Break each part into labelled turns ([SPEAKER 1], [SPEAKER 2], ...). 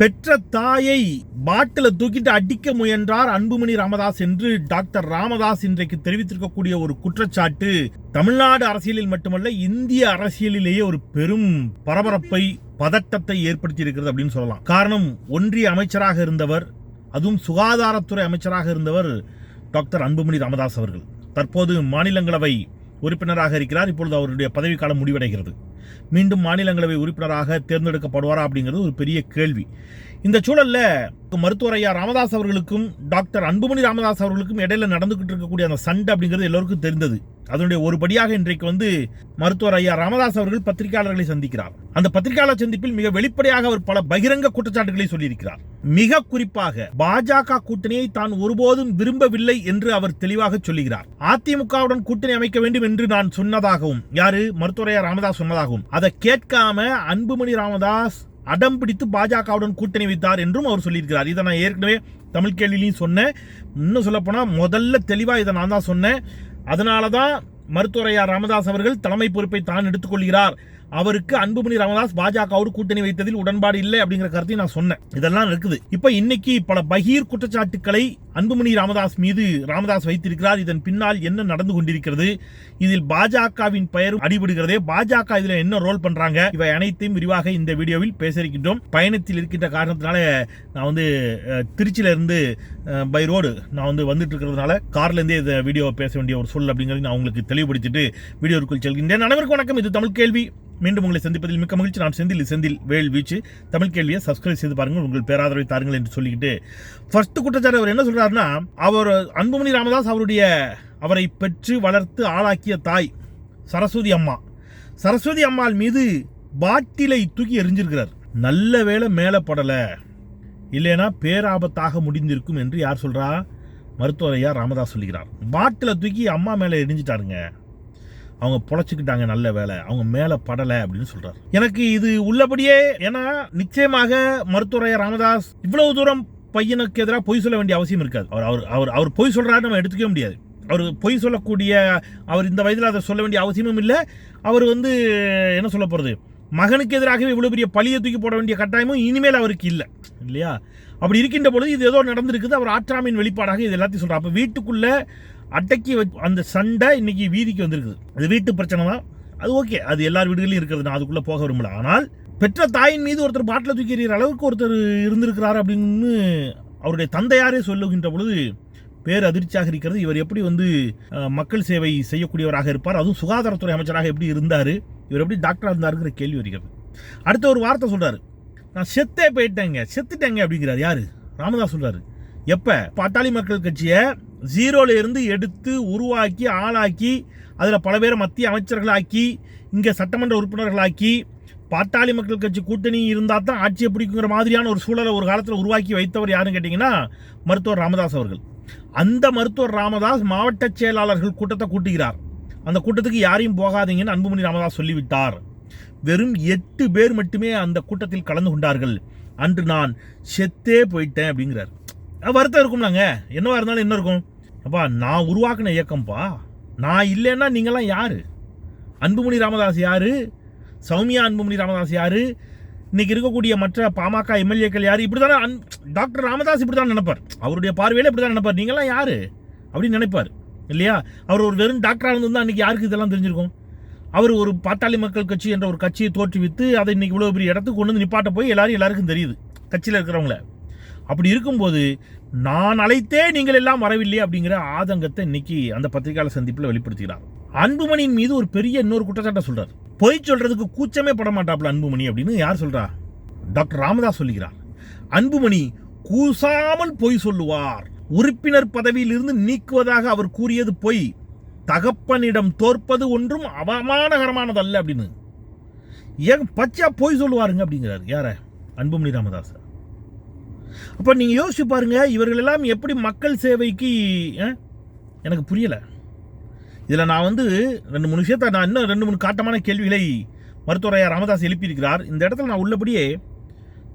[SPEAKER 1] பெற்ற தாயை பாட்டில தூக்கிட்டு அடிக்க முயன்றார் அன்புமணி ராமதாஸ் என்று டாக்டர் ராமதாஸ் இன்றைக்கு தெரிவித்திருக்கக்கூடிய ஒரு குற்றச்சாட்டு. தமிழ்நாடு அரசியலில் மட்டுமல்ல இந்திய அரசியலிலேயே ஒரு பெரும் பரபரப்பை பதட்டத்தை ஏற்படுத்தி இருக்கிறது அப்படின்னு சொல்லலாம். காரணம் ஒன்றிய அமைச்சராக இருந்தவர் அதுவும் சுகாதாரத்துறை அமைச்சராக இருந்தவர் டாக்டர் அன்புமணி ராமதாஸ் அவர்கள். தற்போது மாநிலங்களவை உறுப்பினராக இருக்கிறார். இப்பொழுது அவருடைய பதவிக்காலம் முடிவடைகிறது. மீண்டும் மாநிலங்களவை உறுப்பினராக தேர்ந்தெடுக்கப்படுவாரா அப்படிங்கிறது ஒரு பெரிய கேள்வி. இந்த சூழல்ல மருத்துவர் ஐயா ராமதாஸ் அவர்களுக்கும் டாக்டர் அன்புமணி ராமதாஸ் அவர்களுக்கும் இடையில நடந்துகிட்டு இருக்கக்கூடிய அந்த சண்டை அப்படிங்கிறது எல்லோருக்கும் தெரிந்தது. அதனுடைய ஒரு படியாக இன்றைக்கு வந்து மருத்துவர் ஐயா ராமதாஸ் அவர்கள் பத்திரிகையாளர்களை சந்திக்கிறார். அந்த பத்திரிகையாளர் சந்திப்பில் மிக வெளிப்படையாக அவர் பல பகிரங்க குற்றச்சாட்டுகளை சொல்லியிருக்கிறார். மிக குறிப்பாக பாஜக கூட்டணியை தான் ஒருபோதும் விரும்பவில்லை என்று அவர் தெளிவாக சொல்லுகிறார். அதிமுகவுடன் கூட்டணி அமைக்க வேண்டும் என்று நான் சொன்னதாகவும் யாரு? மருத்துவரையா ராமதாஸ் சொன்னதாகவும். அதை கேட்காம அன்புமணி ராமதாஸ் அடம் பிடித்து பாஜகவுடன் கூட்டணி வைத்தார் என்றும் அவர் சொல்லியிருக்கிறார். இதை நான் ஏற்கனவே தமிழ் கேள்வியிலையும் சொன்னேன். இன்னும் சொல்லப்போனால் முதல்ல தெளிவாக இதை நான் தான் சொன்னேன். அதனால தான் மருத்துவரையார் ராமதாஸ் அவர்கள் தலைமை பொறுப்பை தான் எடுத்துக்கொள்கிறார். அவருக்கு அன்புமணி ராமதாஸ் பாஜகவோடு கூட்டணி வைத்ததில் உடன்பாடு இல்லை அப்படிங்கிற கருத்தையும் நான் சொன்னேன். இதெல்லாம் இருக்குது. இப்ப இன்னைக்கு பல பகீர் குற்றச்சாட்டுக்களை அன்புமணி ராமதாஸ் மீது ராமதாஸ் வைத்திருக்கிறார். இதன் பின்னால் என்ன நடந்து கொண்டிருக்கிறது? இதில் பாஜகவின் பெயரும் அடிபடுகிறதே. பாஜக இதுல என்ன ரோல் பண்றாங்க? இவை அனைத்தையும் விரிவாக இந்த வீடியோவில் பேச இருக்கின்றோம் பயணத்தில் இருக்கின்ற காரணத்தினால நான் வந்து திருச்சியில இருந்து பை ரோடு நான் வந்து வந்துட்டு இருக்கிறதுனால கார்ல இருந்தே இந்த வீடியோ பேச வேண்டிய ஒரு சூழல் அப்படிங்கிறது நான் உங்களுக்கு தெளிவுபடுத்திட்டு வீடியோக்குள் செல்கின்றேன். அனைவருக்கும் வணக்கம். இது தமிழ் கேள்வி. மீண்டும் உங்களை சந்திப்பதில் மிக்க மகிழ்ச்சி. நான் செந்தில் செந்தில் வேல் வீச்சு. தமிழ் கேள்வியை சப்ஸ்கிரைப் செய்து பாருங்கள். உங்கள் பேராதரவை தாருங்கள் என்று சொல்லிக்கிட்டு ஃபர்ஸ்ட் குற்றச்சாட்டு அவர் என்ன சொல்கிறாருன்னா அவர் அன்புமணி ராமதாஸ் அவருடைய அவரை பெற்று வளர்த்து ஆளாக்கிய தாய் சரஸ்வதி அம்மா. சரஸ்வதி அம்மாள் மீது பாட்டிலை தூக்கி எரிஞ்சிருக்கிறார் நல்ல வேளை மேலே படலை. இல்லைனா பேராபத்தாக முடிந்திருக்கும் என்று யார் சொல்கிறா மருத்துவரையா ராமதாஸ் சொல்லுகிறார். பாட்டில தூக்கி அம்மா மேலே எரிஞ்சிட்டாருங்க அவங்க பொழைச்சிக்கிட்டாங்க நல்ல வேலை அவங்க மேலே படலை அப்படின்னு சொல்கிறார் எனக்கு இது உள்ளபடியே ஏன்னா நிச்சயமாக மருத்துவரைய ராமதாஸ் இவ்வளவு தூரம் பையனுக்கு எதிராக பொய் சொல்ல வேண்டிய அவசியம் இருக்காது. அவர் அவர் அவர் அவர் பொய் சொல்கிறாரு நம்ம எடுத்துக்கவே முடியாது. அவர் பொய் சொல்லக்கூடிய அவர் இந்த வயதில் அதை சொல்ல வேண்டிய அவசியமும் இல்லை. அவர் வந்து என்ன சொல்ல போகிறது மகனுக்கு எதிராகவே இவ்வளோ பெரிய பழியை தூக்கி போட வேண்டிய கட்டாயமும் இனிமேல் அவருக்கு இல்லை. இல்லையா? அப்படி இருக்கின்ற பொழுது இது ஏதோ நடந்திருக்குது. அவர் ஆற்றாமையின் வெளிப்பாடாக இது எல்லாத்தையும் சொல்கிறார் அப்போ வீட்டுக்குள்ளே அடக்கி அந்த சண்டை இன்னைக்கு வீதிக்கு வந்திருக்குது. அது வீட்டு பிரச்சனை தான் அது ஓகே. அது எல்லார் வீடுகளிலும் இருக்கிறது. நான் அதுக்குள்ளே போக விரும்பல. ஆனால் பெற்ற தாயின் மீது ஒருத்தர் பாட்டில் தூக்கி எறிகிற அளவுக்கு ஒருத்தர் இருந்திருக்கிறார் அப்படின்னு அவருடைய தந்தையாரே சொல்லுகின்ற பொழுது பேர் அதிர்ச்சியாக இருக்கிறது. இவர் எப்படி வந்து மக்கள் சேவை செய்யக்கூடியவராக இருப்பார்? அதுவும் சுகாதாரத்துறை அமைச்சராக எப்படி இருந்தார்? இவர் எப்படி டாக்டராக இருந்தாருங்கிற கேள்வி வருகிறது. அடுத்த ஒரு வார்த்தை சொல்கிறார் நான் செத்தே போயிட்டேங்க. செத்துட்டேங்க அப்படிங்கிறார். யார்? ராமதாஸ் சொல்கிறார் எப்போ? பாட்டாளி மக்கள் கட்சியை ஜீரோலேருந்து எடுத்து உருவாக்கி ஆளாக்கி அதில் பல பேரை மத்திய அமைச்சர்களாக்கி இங்கே சட்டமன்ற உறுப்பினர்களாக்கி பாட்டாளி மக்கள் கட்சி கூட்டணி இருந்தால் தான் ஆட்சியை பிடிக்குங்கிற மாதிரியான ஒரு சூழலை ஒரு காலத்தில் உருவாக்கி வைத்தவர் யாருன்னு கேட்டிங்கன்னா மருத்துவர் ராமதாஸ் அவர்கள். அந்த மருத்துவர் ராமதாஸ் மாவட்ட செயலாளர்கள் கூட்டத்தை கூட்டுகிறார். அந்த கூட்டத்துக்கு யாரையும் போகாதீங்கன்னு அன்புமணி ராமதாஸ் சொல்லிவிட்டார். வெறும் எட்டு பேர் மட்டுமே அந்த கூட்டத்தில் கலந்து கொண்டார்கள். அன்று நான் செத்தே போயிட்டேன் அப்படிங்கிறார். வருத்தம் வருத்தம் இருக்கும்லாங்க. என்னவா இருந்தாலும் என்ன இருக்கும்? அப்பா நான் உருவாக்கின இயக்கம்ப்பா. நான் இல்லைன்னா நீங்களாம் யார்? அன்புமணி ராமதாஸ் யார்? சௌமியா அன்புமணி ராமதாஸ் யாரு? இன்னைக்கு இருக்கக்கூடிய மற்ற பாமக எம்எல்ஏக்கள் யார்? இப்படி தானே அன் டாக்டர் ராமதாஸ் இப்படி தான் நினைப்பார். அவருடைய பார்வையில் இப்படி தான் நினைப்பார். நீங்களாம் யார்? அப்படின்னு நினைப்பார். இல்லையா? அவர் ஒரு வெறும் டாக்டராக இருந்தால் அன்றைக்கி யாருக்கு இதெல்லாம் தெரிஞ்சிருக்கும்? அவர் ஒரு பாட்டாளி மக்கள் கட்சி என்ற ஒரு கட்சியை தோற்றுவித்து அதை இன்னைக்கு இவ்வளோ பெரிய இடத்துக்கு கொண்டு வந்து நிப்பாட்ட போய் எல்லாரும் எல்லாருக்கும் தெரியுது கட்சியில் இருக்கிறவங்கள. அப்படி இருக்கும்போது நான் அழைத்தே நீங்கள் எல்லாம் வரவில்லையே அப்படிங்கிற ஆதங்கத்தை இன்னைக்கு அந்த பத்திரிகையாளர் சந்திப்பில் வெளிப்படுத்துகிறார். அன்புமணியின் மீது ஒரு பெரிய இன்னொரு குற்றச்சாட்டை சொல்றார். பொய் சொல்றதுக்கு கூச்சமே பட மாட்டாப்ல அன்புமணி அப்படின்னு யார் சொல்றா? டாக்டர் ராமதாஸ் சொல்லுகிறார். அன்புமணி கூசாமல் பொய் சொல்லுவார். உறுப்பினர் பதவியிலிருந்து நீக்குவதாக அவர் கூறியது பொய். தகப்பனிடம் தோற்பது ஒன்றும் அவமானகரமானதல்ல அப்படின்னு. ஏன் பச்சா பொய் சொல்லுவாருங்க அப்படிங்கிறார். யார? அன்புமணி ராமதாஸ் அப்போ நீங்கள் யோசிச்சு பாருங்கள் இவர்கள் எல்லாம் எப்படி மக்கள் சேவைக்கு எனக்கு புரியலை. இதில் நான் வந்து ரெண்டு மூணு விஷயத்த நான் இன்னும் ரெண்டு மூணு காட்டமான கேள்விகளை மருத்துவரையா ராமதாஸ் எழுப்பியிருக்கிறார். இந்த இடத்துல நான் உள்ளபடியே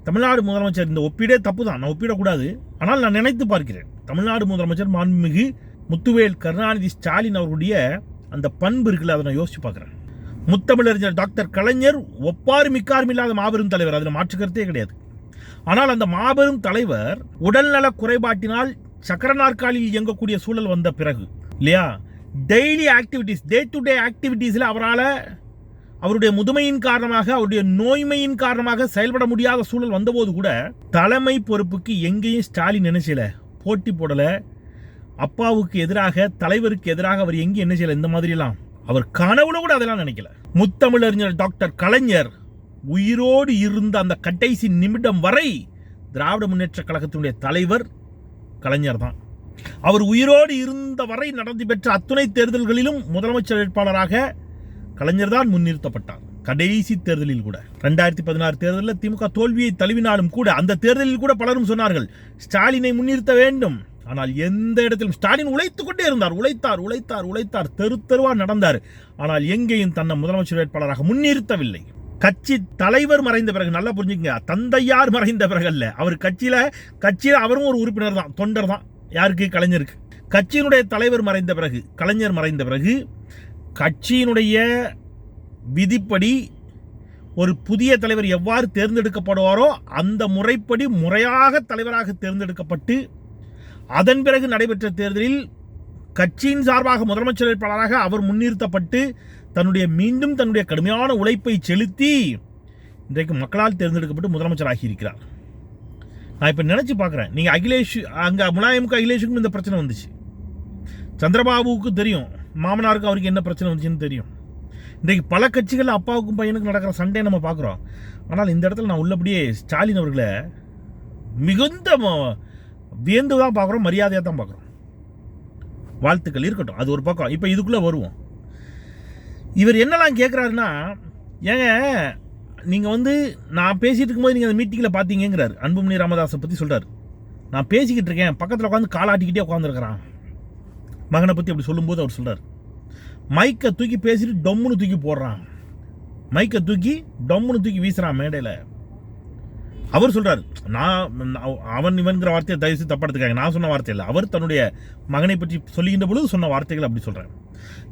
[SPEAKER 1] தமிழ்நாடு முதலமைச்சர் இந்த ஒப்பீடே தப்பு தான் நான் ஒப்பிடக்கூடாது. ஆனால் நான் நினைத்து பார்க்கிறேன். தமிழ்நாடு முதலமைச்சர் மாண்புமிகு முத்துவேல் கருணாநிதி ஸ்டாலின் அவர்களுடைய அந்த பண்பு இருக்குல்ல அதை நான் யோசிச்சு பார்க்குறேன். முத்தமிழறிஞர் டாக்டர் கலைஞர் ஒப்பாறு மிக்காரும் இல்லாத மாபெரும் தலைவர். அதில் மாற்றுக்கிறதே கிடையாது. ஆனால் அந்த மாபெரும் தலைவர் உடல்நல குறைபாட்டினால் சக்கர நாற்காலியில் இயங்கக்கூடிய சூழல் வந்த பிறகு இல்லையா? Daily activities day to day ஆக்டிவிட்டீஸில் அவரால் அவருடைய முதுமையின் காரணமாக அவருடைய நோய்மையின் காரணமாக செயல்பட முடியாத சூழல் வந்தபோது கூட தலைமை பொறுப்புக்கு எங்கேயும் ஸ்டாலின் என்ன போட்டி போடல. அப்பாவுக்கு எதிராக தலைவருக்கு எதிராக அவர் எங்கேயும் என்ன செய்யல? இந்த மாதிரிலாம் அவர் கனவுல கூட அதெல்லாம் நினைக்கல. முத்தமிழறிஞர் டாக்டர் கலைஞர் உயிரோடு இருந்த அந்த கடைசி நிமிடம் வரை திராவிட முன்னேற்ற கழகத்தினுடைய தலைவர் கலைஞர் தான். அவர் உயிரோடு இருந்த வரை நடந்து பெற்ற அத்துணை தேர்தல்களிலும் முதலமைச்சர் வேட்பாளராக கலைஞர் தான் முன்னிறுத்தப்பட்டார். கடைசி தேர்தலில் கூட. ரெண்டாயிரத்தி பதினாறு தேர்தலில் திமுக தோல்வியை தழுவினாலும் கூட அந்த தேர்தலில் கூட பலரும் சொன்னார்கள் ஸ்டாலினை முன்னிறுத்த வேண்டும். ஆனால் எந்த இடத்திலும் ஸ்டாலின் உழைத்துக் கொண்டே இருந்தார். உழைத்தார் உழைத்தார் உழைத்தார். தெரு தெருவா நடந்தார். ஆனால் எங்கேயும் தன்னை முதலமைச்சர் வேட்பாளராக முன்னிறுத்தவில்லை. கட்சி தலைவர் மறைந்த பிறகு நல்லா புரிஞ்சுக்கங்க. தந்தையார் மறைந்த பிறகு அல்ல அவர் கட்சியில கட்சியில அவரும் ஒரு உறுப்பினர் தான் தொண்டர் தான். யாருக்கு? கலைஞருக்கு. கட்சியினுடைய தலைவர் மறைந்த பிறகு கலைஞர் மறைந்த பிறகு கட்சியினுடைய விதிப்படி ஒரு புதிய தலைவர் எவ்வாறு தேர்ந்தெடுக்கப்படுவாரோ அந்த முறைப்படி முறையாக தலைவராக தேர்ந்தெடுக்கப்பட்டு அதன் பிறகு நடைபெற்ற தேர்தலில் கட்சியின் சார்பாக முதலமைச்சர் வேட்பாளராக அவர் முன்னிறுத்தப்பட்டு தன்னுடைய மீண்டும் தன்னுடைய கடுமையான உழைப்பை செலுத்தி இன்றைக்கு மக்களால் தேர்ந்தெடுக்கப்பட்டு முதலமைச்சர் ஆகியிருக்கிறார் நான் இப்போ நினச்சி பார்க்குறேன். நீங்கள் அகிலேஷ் அங்கே முலாயமுக்கு அகிலேஷுக்கும் இந்த பிரச்சனை வந்துச்சு. சந்திரபாபுவுக்கு தெரியும். மாமனாருக்கு அவருக்கு என்ன பிரச்சனை வந்துச்சுன்னு தெரியும். இன்றைக்கு பல கட்சிகள் அப்பாவுக்கும் பையனுக்கும் நடக்கிற சண்டை நம்ம பார்க்குறோம். ஆனால் இந்த இடத்துல நான் உள்ளபடியே ஸ்டாலின் அவர்களை மிகுந்த வியந்து தான் பார்க்குறோம் மரியாதையாக தான் பார்க்குறோம். வாழ்த்துக்கள் இருக்கட்டும். அது ஒரு பக்கம். இப்போ இதுக்குள்ளே வருவோம். இவர் என்னெல்லாம் கேட்குறாருன்னா ஏங்க நீங்கள் வந்து நான் பேசிகிட்டு இருக்கும்போது நீங்கள் அந்த மீட்டிங்கில் பார்த்தீங்கிறார் அன்புமணி ராமதாஸை பற்றி சொல்கிறார் நான் பேசிக்கிட்டு இருக்கேன். பக்கத்தில் உட்காந்து காலாட்டிக்கிட்டே உட்காந்துருக்கிறான் மகனை பற்றி அப்படி சொல்லும்போது அவர் சொல்கிறார் மைக்கை தூக்கி பேசிட்டு டொம்முன்னு தூக்கி போடுறான். மைக்கை தூக்கி டொம்முன்னு தூக்கி வீசுறான் மேடையில். அவர் சொல்கிறார் நான் அவன் இவன்கிற வார்த்தையை தயவு செய்து நான் சொன்ன வார்த்தை இல்லை அவர் தன்னுடைய மகனை பற்றி சொல்லுகின்ற பொழுது சொன்ன வார்த்தைகள் அப்படி சொல்கிறேன்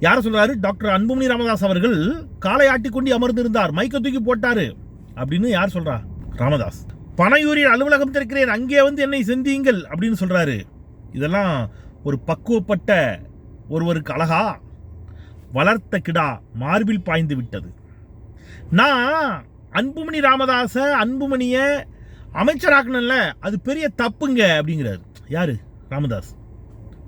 [SPEAKER 1] யார் சொல்றாரு? டாக்டர் அன்புமணி ராமதாஸ் அவர்கள் காலை ஆட்டிக்கொண்டு அமர்ந்திருந்தார் மைக்க தூக்கி போட்டாரு அப்படின்னு யார் சொல்றா? ராமதாஸ். பனையூரில் அலுவலகம் திறக்கிறேன் அங்கே வந்து என்னை செந்தீங்கள் அப்படின்னு சொல்றாரு. இதெல்லாம் ஒரு பக்குவப்பட்ட ஒருவருக்கு அழகா வளர்த்த கிடா மார்பில் பாய்ந்து விட்டது. நான் அன்புமணி ராமதாச அன்புமணியை அமைச்சராக்கணும்ல அது பெரிய தப்புங்க அப்படிங்கிறார். யாரு? ராமதாஸ்.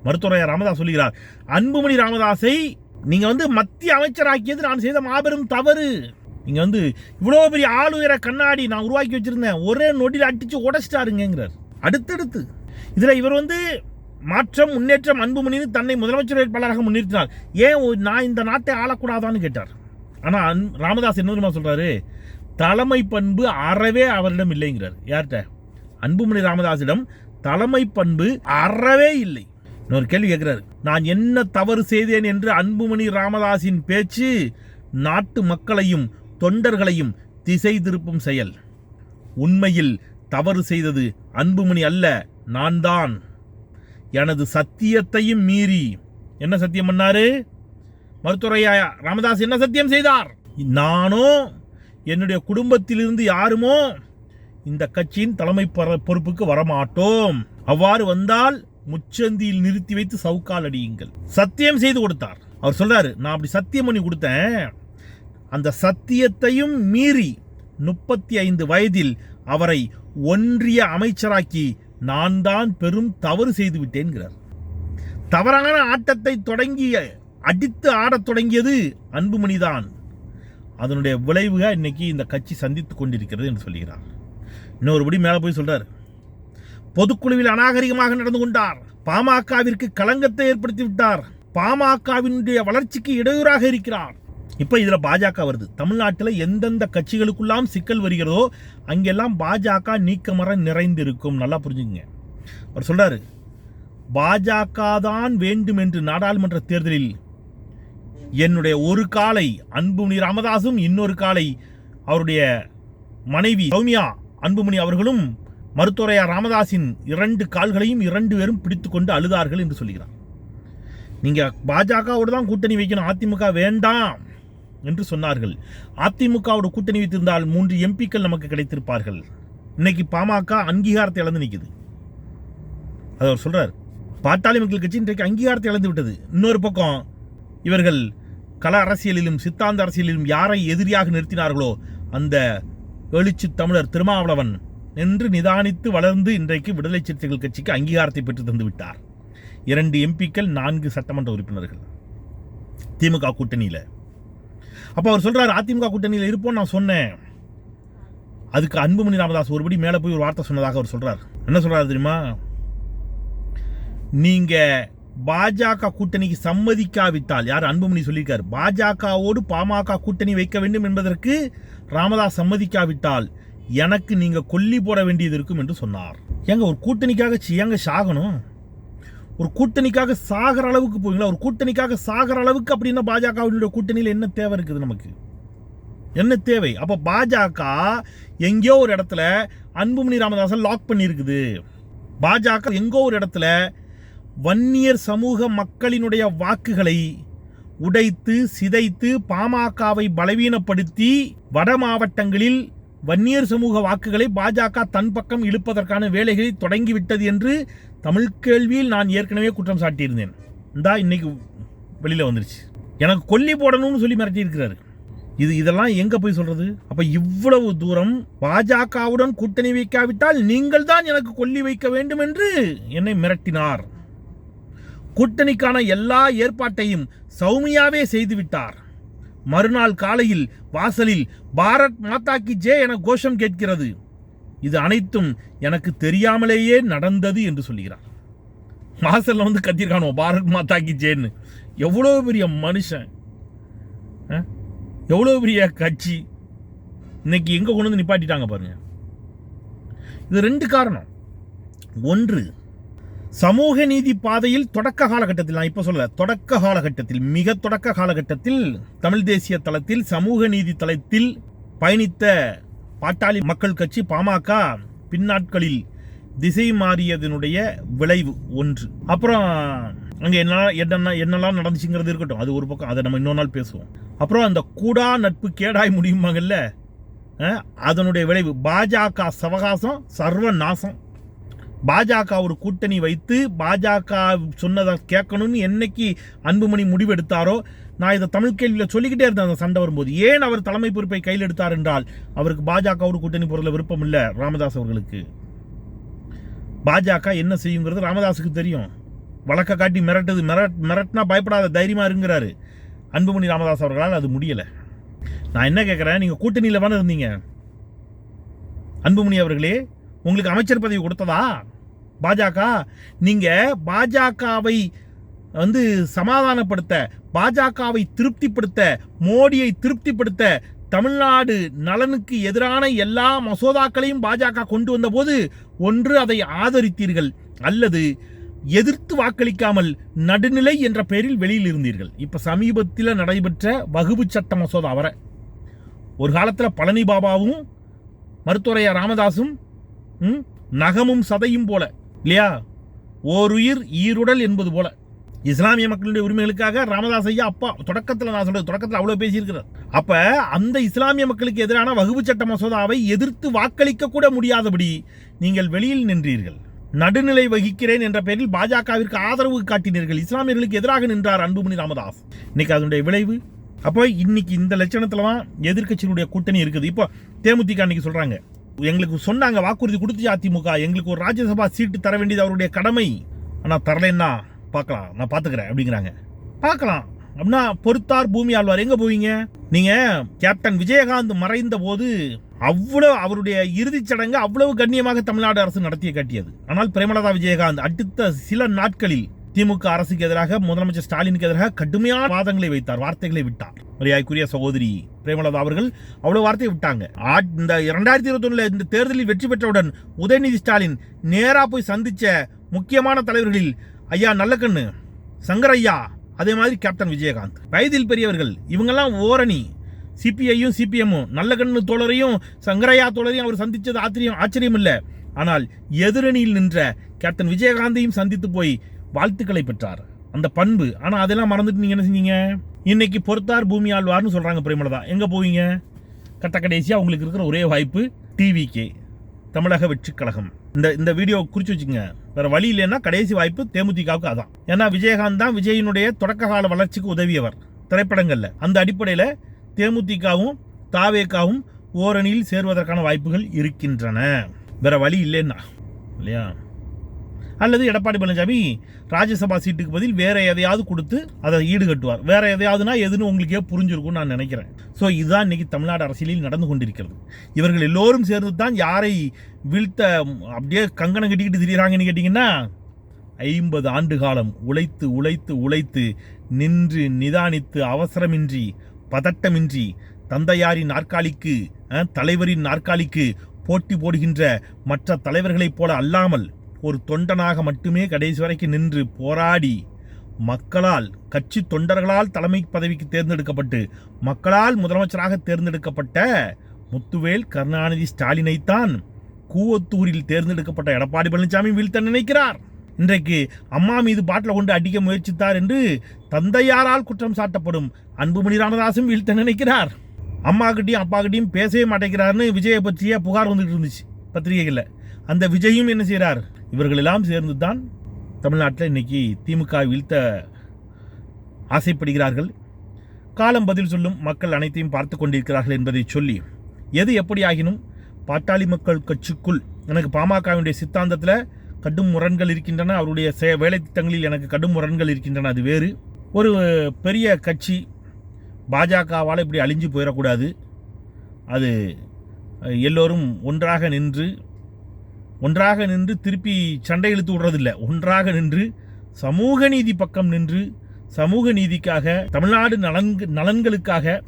[SPEAKER 1] மருத்துவரையா ராமதாஸ் சொல்லுகிறார் அன்புமணி ராமதாஸை நீங்க வந்து மத்திய அமைச்சராக்கியது நான் செய்த மாபெரும் தவறு. நீங்க வந்து இவ்வளோ பெரிய ஆளுயர கண்ணாடி நான் உருவாக்கி வச்சிருந்தேன். ஒரே நொடியில் அடிச்சு உடைச்சிட்டாருங்கிறார் அடுத்தடுத்து இதுல இவர் வந்து மாற்றம் முன்னேற்றம் அன்புமணின்னு தன்னை முதலமைச்சர் வேட்பாளராக முன்னிறுத்தினார். ஏன் நான் இந்த நாட்டை ஆளக்கூடாதான்னு கேட்டார். ஆனால் அன்- ராமதாஸ் என்ன தெரியுமா சொல்றாரு? தலைமை பண்பு அறவே அவரிடம் இல்லைங்கிறார். யார்கிட்ட? அன்புமணி ராமதாஸிடம் தலைமை பண்பு அறவே இல்லை. இன்னொரு கேள்வி கேட்குறாரு. நான் என்ன தவறு செய்தேன் என்று அன்புமணி ராமதாஸின் பேச்சு நாட்டு மக்களையும் தொண்டர்களையும் திசை திருப்பும் செயல். உண்மையில் தவறு செய்தது அன்புமணி அல்ல நான் தான். எனது சத்தியத்தையும் மீறி. என்ன சத்தியம் பண்ணாரு? மருத்துவரையா ராமதாஸ் என்ன சத்தியம் செய்தார்? நானோ என்னுடைய குடும்பத்திலிருந்து யாருமோ இந்த கட்சியின் தலைமை பொறுப்புக்கு வரமாட்டோம். அவ்வாறு வந்தால் முச்சந்தியில் நிறுத்தி வைத்து சவுக்கால் அடியுங்கள். சத்தியம் செய்து கொடுத்தார். அவர் சொல்றாரு நான் அப்படி சத்தியம் பண்ணி கொடுத்தேன். அந்த சத்தியத்தையும் மீறி முப்பத்தி ஐந்து வயதில் அவரை ஒன்றிய அமைச்சராக்கி நான் தான் பெரும் தவறு செய்து விட்டேன்கிறார். தவறான ஆட்டத்தை தொடங்கி அடித்து ஆடத் தொடங்கியது அன்புமணிதான் அதனுடைய விளைவுக இன்னைக்கு இந்த கட்சி சந்தித்துக் கொண்டிருக்கிறது என்று சொல்கிறார். இன்னொருபடி மேலே போய் சொல்றாரு பொதுக்குழுவில் அநாகரிகமாக நடந்து கொண்டார். பாமகவிற்கு களங்கத்தை ஏற்படுத்தி விட்டார். பாமகவினுடைய வளர்ச்சிக்கு இடையூறாக இருக்கிறார். இப்போ இதில் பாஜக வருது. தமிழ்நாட்டில் எந்தெந்த கட்சிகளுக்குள்ளாம் சிக்கல் வருகிறதோ அங்கெல்லாம் பாஜக நீக்கமர நிறைந்திருக்கும். நல்லா புரிஞ்சுங்க. அவர் சொல்கிறார் பாஜக தான் வேண்டும் என்று நாடாளுமன்ற தேர்தலில் என்னுடைய ஒரு காலை அன்புமணி ராமதாசும் இன்னொரு காலை அவருடைய மனைவி சௌமியா அன்புமணி அவர்களும் மருத்துவரையா ராமதாஸின் இரண்டு கால்களையும் இரண்டு பேரும் பிடித்துக்கொண்டு அழுதார்கள் என்று சொல்கிறார். நீங்கள் பாஜகவோடு தான் கூட்டணி வைக்கணும் அதிமுக வேண்டாம் என்று சொன்னார்கள். அதிமுகவோட கூட்டணி வைத்திருந்தால் மூன்று எம்பிக்கள் நமக்கு கிடைத்திருப்பார்கள். இன்னைக்கு பாமக அங்கீகாரத்தை இழந்து நிற்குது அது அவர் சொல்கிறார் பாட்டாளி மக்கள் கட்சி இன்றைக்கு அங்கீகாரத்தை இழந்து விட்டது. இன்னொரு பக்கம் இவர்கள் கள அரசியலிலும் சித்தாந்த அரசியலிலும் யாரை எதிரியாக நிறுத்தினார்களோ அந்த எழுச்சி தமிழர் திருமாவளவன் நின்று நிதானித்து வளர்ந்து இன்றைக்கு விடுதலை சிறுத்தைகள் கட்சிக்கு அங்கீகாரத்தை பெற்று தந்து விட்டார். இரண்டு எம்பிக்கள் நான்கு சட்டமன்ற உறுப்பினர்கள். திமுக கூட்டணியில். அப்போ அவர் சொல்கிறார் அதிமுக கூட்டணியில் இருப்போம் நான் சொன்னேன். அதுக்கு அன்புமணி ராமதாஸ் ஒருபடி மேலே போய் ஒரு வார்த்தை சொன்னதாக அவர் சொல்கிறார் என்ன சொல்கிறார் தெரியுமா? நீங்கள் பாஜக கூட்டணிக்கு சம்மதிக்காவிட்டால் யார் அன்புமணி சொல்லியிருக்காரு? பாஜகவோடு பாமக கூட்டணி வைக்க வேண்டும் என்பதற்கு ராமதாஸ் சம்மதிக்காவிட்டால் எனக்கு நீங்கள் கொல்லி போட வேண்டியது இருக்கும் என்று சொன்னார். ஏங்க ஒரு கூட்டணிக்காக சி- ஏங்க சாகணும்? ஒரு கூட்டணிக்காக சாகிற அளவுக்கு போவீங்களா? ஒரு கூட்டணிக்காக சாகிற அளவுக்கு அப்படின்னா பாஜகவினுடைய கூட்டணியில் என்ன தேவை இருக்குது நமக்கு? என்ன தேவை? அப்போ பாஜக எங்கேயோ ஒரு இடத்துல அன்புமணி ராமதாசன் லாக் பண்ணியிருக்குது. பாஜக எங்கோ ஒரு இடத்துல வன்னியர் சமூக மக்களினுடைய வாக்குகளை உடைத்து சிதைத்து பாமகவை பலவீனப்படுத்தி வட மாவட்டங்களில் வன்னியர் சமூக வாக்குகளை பாஜக தன் பக்கம் இழுப்பதற்கான வேலைகளை தொடங்கிவிட்டது என்று தமிழ் கேள்வியில் நான் ஏற்கனவே குற்றம் சாட்டியிருந்தேன். இந்தா இன்னைக்கு வெளியில் வந்துருச்சு. எனக்கு கொல்லி போடணும்னு சொல்லி மிரட்டியிருக்கிறாரு. இது இதெல்லாம் எங்கே போய் சொல்கிறது அப்போ இவ்வளவு தூரம் பாஜகவுடன் கூட்டணி வைக்காவிட்டால் நீங்கள் தான் எனக்கு கொல்லி வைக்க வேண்டும் என்று என்னை மிரட்டினார். கூட்டணிக்கான எல்லா ஏற்பாட்டையும் சௌமியாவே செய்துவிட்டார். மறுநாள் காலையில் வாசலில் பாரத் மாதா கி ஜே என கோஷம் கேட்கிறது. இது அனைத்தும் எனக்கு தெரியாமலேயே நடந்தது என்று சொல்கிறார். வாசலில் வந்து கத்திருக்கானோ பாரத் மாதா கி ஜேன்னு. எவ்வளோ பெரிய மனுஷன் ஆ? எவ்வளோ பெரிய கட்சி. இன்னைக்கு எங்கே கொண்டு வந்து நிப்பாட்டிட்டாங்க பாருங்க. இது ரெண்டு காரணம். ஒன்று சமூக நீதி பாதையில் தொடக்க காலகட்டத்தில் நான் இப்போ சொல்ல தொடக்க காலகட்டத்தில் மிக தொடக்க காலகட்டத்தில் தமிழ் தேசிய தளத்தில் சமூக நீதி தளத்தில் பயணித்த பாட்டாளி மக்கள் கட்சி பாமக பின்னாட்களில் திசை மாறியதனுடைய விளைவு ஒன்று. அப்புறம் அங்கே என்ன என்ன என்னெல்லாம் நடந்துச்சுங்கிறது இருக்கட்டும். அது ஒரு பக்கம் அதை நம்ம இன்னொரு நாள் பேசுவோம். அப்புறம் அந்த கூடா நட்பு கேடாய் முடியுமாங்கல்ல அதனுடைய விளைவு. பாஜக சவகாசம் சர்வ நாசம் பாஜக ஒரு கூட்டணி வைத்து பாஜக சொன்னதை கேட்கணும்னு என்னைக்கு அன்புமணி முடிவெடுத்தாரோ நான் இதை தமிழ் கேள்வியில் சொல்லிக்கிட்டே இருந்தேன் அந்த சண்டை வரும்போது. ஏன் அவர் தலைமை பொறுப்பை கையில் எடுத்தார் என்றால் அவருக்கு பாஜகவோடு கூட்டணி பொருளில் விருப்பம் இல்லை ராமதாஸ் அவர்களுக்கு. பாஜக என்ன செய்யுங்கிறது ராமதாஸுக்கு தெரியும். வழக்க காட்டி மிரட்டுது மிரட் மிரட்டினா பயப்படாத தைரியமாக இருங்கிறாரு. அன்புமணி ராமதாஸ் அவர்களால் அது முடியலை. நான் என்ன கேட்குறேன் நீங்கள் கூட்டணியில் தானே இருந்தீங்க. அன்புமணி அவர்களே உங்களுக்கு அமைச்சர் பதவி கொடுத்ததா? பாஜக? நீங்கள் பாஜகவை வந்து சமாதானப்படுத்த பாஜகவை திருப்திப்படுத்த மோடியை திருப்திப்படுத்த தமிழ்நாடு நலனுக்கு எதிரான எல்லா மசோதாக்களையும் பாஜக கொண்டு வந்தபோது ஒன்று அதை ஆதரித்தீர்கள் அல்லது எதிர்த்து வாக்களிக்காமல் நடுநிலை என்ற பெயரில் வெளியில் இருந்தீர்கள். இப்போ சமீபத்தில் நடைபெற்ற வகுப்பு சட்ட மசோதா வர ஒரு காலத்தில் பழனி பாபாவும் மருத்துவரையா ராமதாசும் நகமும் சதையும் போல. இல்லையா? ஓருயிர் ஈருடல் என்பது போல. இஸ்லாமிய மக்களுடைய உரிமைகளுக்காக ராமதாஸ் ஐயா அப்பா தொடக்கத்தில் நான் சொல்றது தொடக்கத்தில் அவ்வளோ பேசியிருக்கிறார். அப்ப அந்த இஸ்லாமிய மக்களுக்கு எதிரான வகுப்பு சட்ட மசோதாவை எதிர்த்து வாக்களிக்க கூட முடியாதபடி நீங்கள் வெளியில் நின்றீர்கள். நடுநிலை வகிக்கிறேன் என்ற பெயரில் பாஜகவிற்கு ஆதரவு காட்டினீர்கள். இஸ்லாமியர்களுக்கு எதிராக நின்றார் அன்புமணி ராமதாஸ். இன்னைக்கு அதனுடைய விளைவு? அப்போ இன்னைக்கு இந்த லட்சணத்துல தான் எதிர்க்கட்சியினுடைய கூட்டணி இருக்குது. இப்போ தேமுதிக அன்னைக்கு சொல்றாங்க எங்களுக்கு சொன்னாங்க வாக்குறுதி கொடுத்துச்சு அதிமுக. எங்களுக்கு ஒரு ராஜ்யசபா சீட்டு தர வேண்டியது அவருடைய கடமை. ஆனால் தரலைன்னா பார்க்கலாம். நான் பார்த்துக்கிறேன் அப்படிங்கிறாங்க. பார்க்கலாம். அப்படின்னா பொறுத்தார் பூமி ஆழ்வார். எங்கே போவீங்க? நீங்கள் கேப்டன் விஜயகாந்த் மறைந்த போது அவ்வளோ அவருடைய இறுதிச் சடங்கு அவ்வளவு கண்ணியமாக தமிழ்நாடு அரசு நடத்திய காட்டியது. ஆனால் பிரேமலதா விஜயகாந்த் அடுத்த சில நாட்களில் திமுக அரசுக்கு எதிராக முதலமைச்சர் ஸ்டாலினுக்கு எதிராக கடுமையான வாதங்களை வைத்தார் வார்த்தைகளை விட்டார். மரியாதைக்குரிய சகோதரி பிரேமலதா அவர்கள் அவ்வளவு வார்த்தையை விட்டாங்க. இந்த இரண்டாயிரத்தி இருபத்தி இந்த தேர்தலில் வெற்றி பெற்றவுடன் உதயநிதி ஸ்டாலின் நேரா போய் சந்திச்ச முக்கியமான தலைவர்களில் ஐயா நல்லக்கண்ணு சங்கரையா அதே மாதிரி கேப்டன் விஜயகாந்த். வயதில் பெரியவர்கள் இவங்கெல்லாம் ஓரணி. சிபிஐயும் சிபிஎம்மும் நல்லகண்ணு தோழரையும் சங்கரையா தோழரையும் அவர் சந்தித்தது ஆச்சரியம் ஆச்சரியம் இல்லை. ஆனால் எதிரணியில் நின்ற கேப்டன் விஜயகாந்தையும் சந்தித்து போய் வாழ்த்துக்களை பெற்றார். அந்த பண்பு. ஆனால் அதெல்லாம் மறந்துட்டு நீங்கள் என்ன செஞ்சீங்க? இன்னைக்கு பொறுத்தார் பூமி ஆழ்வார்னு சொல்கிறாங்க பிரேமலதா எங்கே போவீங்க? கட்ட கடைசியாக உங்களுக்கு இருக்கிற ஒரே வாய்ப்பு டிவிகே தமிழக வெற்றிக் கழகம். இந்த இந்த வீடியோ குறித்து வச்சுங்க வேற வழி இல்லைன்னா கடைசி வாய்ப்பு தேமுதிகவுக்கு அதான். ஏன்னா விஜயகாந்த் தான் விஜயினுடைய தொடக்க கால வளர்ச்சிக்கு உதவியவர் திரைப்படங்களில். அந்த அடிப்படையில் தேமுதிகவும் தாவேக்காவும் ஓரணியில் சேருவதற்கான வாய்ப்புகள் இருக்கின்றன. வேற வழி இல்லைன்னா. இல்லையா? அல்லது எடப்பாடி பழனிசாமி ராஜ்யசபா சீட்டுக்கு பதில் வேற எதையாவது கொடுத்து அதை ஈடுகட்டுவார். வேற எதையாவதுனா எதுன்னு உங்களுக்கே புரிஞ்சிருக்கும்னு நான் நினைக்கிறேன். ஸோ இதுதான் இன்னைக்கு தமிழ்நாடு அரசியலில் நடந்து கொண்டிருக்கிறது. இவர்கள் எல்லோரும் சேர்ந்து தான் யாரை வீழ்த்த அப்படியே கங்கணம் கட்டிக்கிட்டு திரியிறாங்கன்னு கேட்டிங்கன்னா ஐம்பது ஆண்டு காலம் உழைத்து உழைத்து உழைத்து நின்று நிதானித்து அவசரமின்றி பதட்டமின்றி தந்தையாரின் நாற்காலிக்கு தலைவரின் நாற்காலிக்கு போட்டி போடுகின்ற மற்ற தலைவர்களைப் போல அல்லாமல் ஒரு தொண்டனாக மட்டுமே கடைசி வரைக்கும் நின்று போராடி மக்களால் கட்சி தொண்டர்களால் தலைமை பதவிக்கு தேர்ந்தெடுக்கப்பட்டு மக்களால் முதலமைச்சராக தேர்ந்தெடுக்கப்பட்ட முத்துவேல் கருணாநிதி ஸ்டாலினைத்தான் கூவத்தூரில் தேர்ந்தெடுக்கப்பட்ட எடப்பாடி பழனிசாமி வீழ்த்த நினைக்கிறார். இன்றைக்கு அம்மா மீது பாட்டில் கொண்டு அடிக்க முயற்சித்தார் என்று தந்தையாரால் குற்றம் சாட்டப்படும் அன்புமணி ராமதாசும் வீழ்த்த நினைக்கிறார். அம்மா கிட்டையும் அப்பா கிட்டையும் பேசவே மாட்டேங்கிறாருன்னு விஜயை பற்றிய புகார் வந்துட்டு இருந்துச்சு பத்திரிகைகளில். அந்த விஜயும் என்ன செய்கிறார் இவர்களெல்லாம் சேர்ந்து தான் தமிழ்நாட்டில் இன்னைக்கு திமுக வீழ்த்த ஆசைப்படுகிறார்கள். காலம் பதில் சொல்லும் மக்கள் அனைத்தையும் பார்த்து கொண்டிருக்கிறார்கள் என்பதை சொல்லி எது எப்படி ஆகினும் பாட்டாளி மக்கள் கட்சிக்குள் எனக்கு பாமகவினுடைய சித்தாந்தத்தில் கடும் முரண்கள் இருக்கின்றன. அவருடைய செ வேலை திட்டங்களில் எனக்கு கடும் முரண்கள் இருக்கின்றன. அது வேறு. ஒரு பெரிய கட்சி பாஜகவால் இப்படி அழிஞ்சு போயிடக்கூடாது. அது எல்லோரும் ஒன்றாக நின்று ஒன்றாக நின்று திருப்பி சண்டை இழுத்து விடுறதில்ல. ஒன்றாக நின்று சமூக நீதி பக்கம் நின்று சமூக நீதிக்காக தமிழ்நாடு நலன் நலன்களுக்காக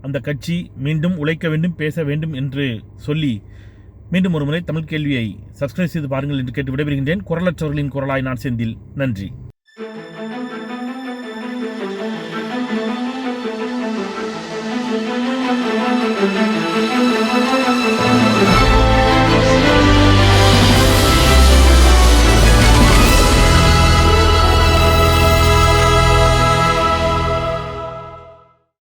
[SPEAKER 1] அந்த கட்சி மீண்டும் உழைக்க வேண்டும் பேச வேண்டும் என்று சொல்லி மீண்டும் ஒரு முறை தமிழ் கேள்வியை சப்ஸ்கிரைப் செய்து பாருங்கள் என்று கேட்டு விடைபெறுகின்றேன். குரலற்றவர்களின் குரலாய் நான் செந்தில். நன்றி.